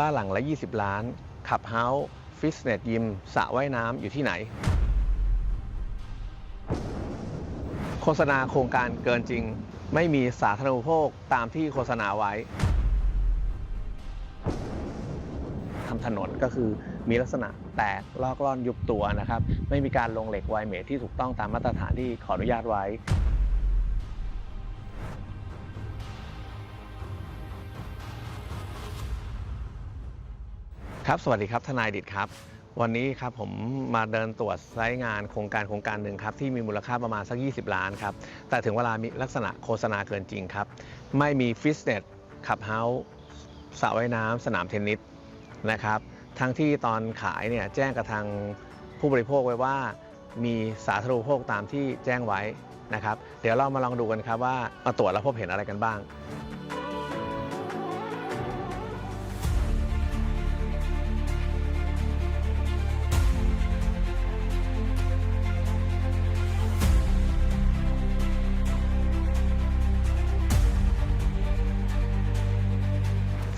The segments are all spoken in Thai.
บ้านหลังละ 20 ล้าน ขับเฮาส์ฟิตเนสยิมสระว่ายน้ำอยู่ที่ไหน โฆษณาโครงการเกินจริง ไม่มีสาธารณูปโภคตามที่โฆษณาไว้ทำถนนก็คือมีลักษณะแตกลอกล่อนยุบตัวนะครับ ไม่มีการลงเหล็กไวเมทที่ถูกต้องตามมาตรฐานที่ขออนุญาตไว้ ครับ สวัสดีครับ ทนายดิดครับ วันนี้ครับผมมาเดินตรวจไซต์งานโครงการโครงการหนึ่งครับที่มีมูลค่าประมาณสัก 20 ล้านครับ แต่ถึงเวลามีลักษณะโฆษณาเกินจริงครับ ไม่มีฟิตเนสขับเฮาส์สระว่ายน้ำสนามเทนนิสนะครับ ทั้งที่ตอนขายเนี่ยแจ้งกับทางผู้บริโภคไว้ว่ามีสาธารณูปโภคตามที่แจ้งไว้นะครับ เดี๋ยวเรามาลองดูกันครับว่ามาตรวจแล้วพบเห็นอะไรกันบ้าง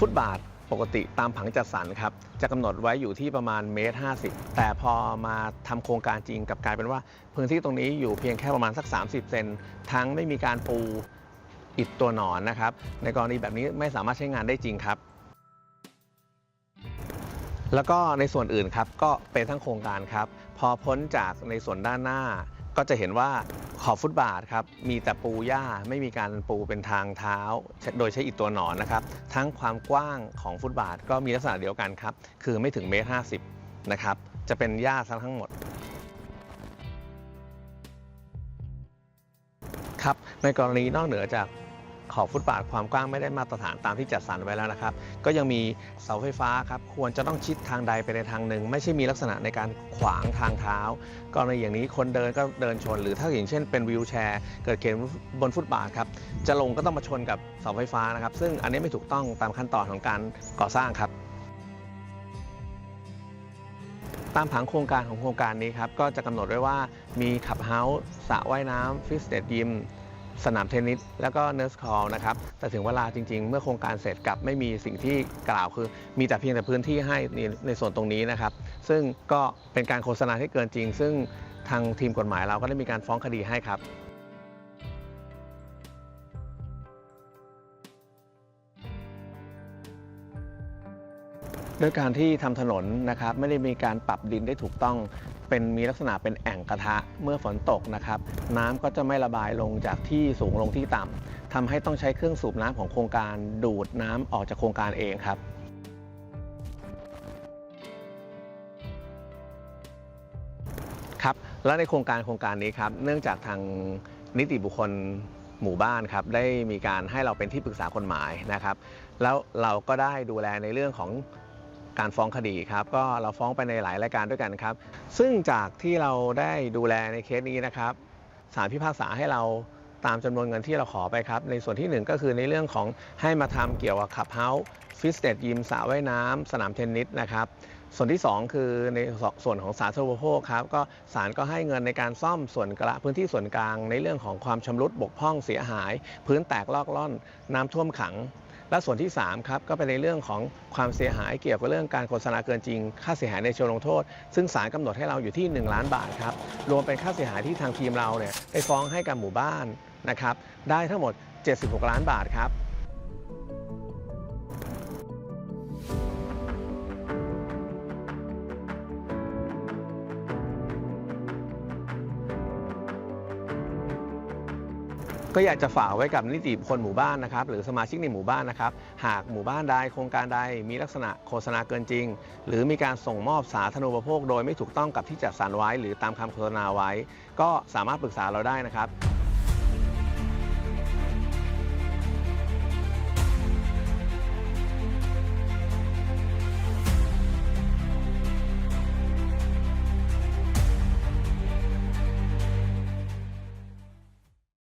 ฟุตบาทปกติตามผังจัดสรรครับ จะกำหนดไว้อยู่ที่ประมาณเมตร 50 แต่พอมาทำโครงการจริงกับกลายเป็นว่า พื้นที่ตรงนี้อยู่เพียงแค่ประมาณสัก 30 เซนทั้งไม่มีการปูอิฐตัวหนอนนะครับ ในกรณีแบบนี้ไม่สามารถใช้งานได้จริงครับ แล้วก็ในส่วนอื่นครับก็เป็นทั้งโครงการครับ พอพ้นจากในส่วนด้านหน้า ก็จะเห็นว่าขอบฟุตบาทครับมีแต่ปูหญ้าไม่มีการปูเป็นทางเท้า โดยใช้อิฐตัวหนอนนะครับ ทั้งความกว้างของฟุตบาทก็มีลักษณะเดียวกันครับ คือไม่ถึงเมตรห้าสิบนะครับจะเป็นหญ้าทั้งหมดครับในกรณีนอกเหนือจาก ขอบฟุตบาทความกว้างไม่ได้มาตรฐานตามที่จัดสรรไว้แล้วนะครับ ก็ยังมีเสาไฟฟ้าครับควรจะต้องชิดทางใดไปในทางหนึ่ง ไม่ใช่มีลักษณะในการขวางทางเท้ากรณีอย่างนี้คนเดินก็เดินชน หรือถ้าอย่างเช่นเป็นวิวแชร์ เกิดเข็นบนฟุตบาทครับจะลงก็ต้องมาชนกับเสาไฟฟ้านะครับ ซึ่งอันนี้ไม่ถูกต้องตามขั้นตอนของการก่อสร้างครับตามผังโครงการของโครงการนี้ครับก็จะกำหนดไว้ว่ามีขับเฮาส์สระว่ายน้ำฟิตเนสยิม สนามเทนนิสแล้วก็เนิร์สคอลนะครับ แต่ถึงเวลาจริง ๆ เมื่อโครงการเสร็จกลับไม่มีสิ่งที่กล่าวคือ มีแต่เพียงแต่พื้นที่ให้ในในส่วนตรงนี้นะครับ ซึ่งก็เป็นการโฆษณาที่เกินจริง ซึ่งทางทีมกฎหมายเราก็ได้มีการฟ้องคดีให้ครับ ด้วยการที่ทำถนนนะครับไม่ได้มีการปรับดินได้ถูกต้อง เป็นมีลักษณะเป็นแอ่งกระทะเมื่อฝนตกนะครับ น้ำก็จะไม่ระบายลงจากที่สูงลงที่ต่ำทำให้ต้องใช้เครื่องสูบน้ำของโครงการดูดน้ำออกจากโครงการเองครับครับ และในโครงการโครงการนี้ครับ เนื่องจากทางนิติบุคคลหมู่บ้านครับได้มีการให้เราเป็นที่ปรึกษากฎหมายนะครับ แล้วเราก็ได้ดูแลในเรื่องของ การฟ้องคดีครับก็เราฟ้องไปในหลายรายการด้วยกันครับ ซึ่งจากที่เราได้ดูแลในเคสนี้นะครับศาลพิพากษาให้เราตามจำนวนเงินที่เราขอไปครับ ในส่วนที่หนึ่งก็คือในเรื่องของให้มาทำเกี่ยวกับขับเฮาส์ฟิตเนสยิมสระว่ายน้ำสนามเทนนิสนะครับส่วนที่ 2 คือในส่วนของสาธารณูปโภคครับก็ศาลก็ให้เงินในการซ่อมส่วนกลางพื้นที่ส่วนกลาง ในเรื่องของความชำรุดบกพร่องเสียหาย พื้นแตกลอกล่อนน้ำท่วมขัง และส่วนที่3ครับก็เป็นในเรื่องของความเสียหายเกี่ยวกับเรื่องการโฆษณาเกินจริง ค่าเสียหายในเชิงลงโทษ ซึ่งศาลกำหนดให้เราอยู่ที่ 1 ล้านบาทครับรวมเป็นค่าเสียหายที่ทางทีมเราเนี่ยได้ฟ้องให้กับหมู่บ้านนะครับได้ทั้งหมด 76 ล้านบาทครับ ก็อยากจะฝากไว้กับนิติบุคคลหมู่บ้านนะครับ หรือสมาชิกในหมู่บ้านนะครับ หากหมู่บ้านใดโครงการใดมีลักษณะโฆษณาเกินจริง หรือมีการส่งมอบสาธารณูปโภค โดยไม่ถูกต้องกับที่จัดสรรไว้ หรือตามคำโฆษณาไว้ ก็สามารถปรึกษาเราได้นะครับ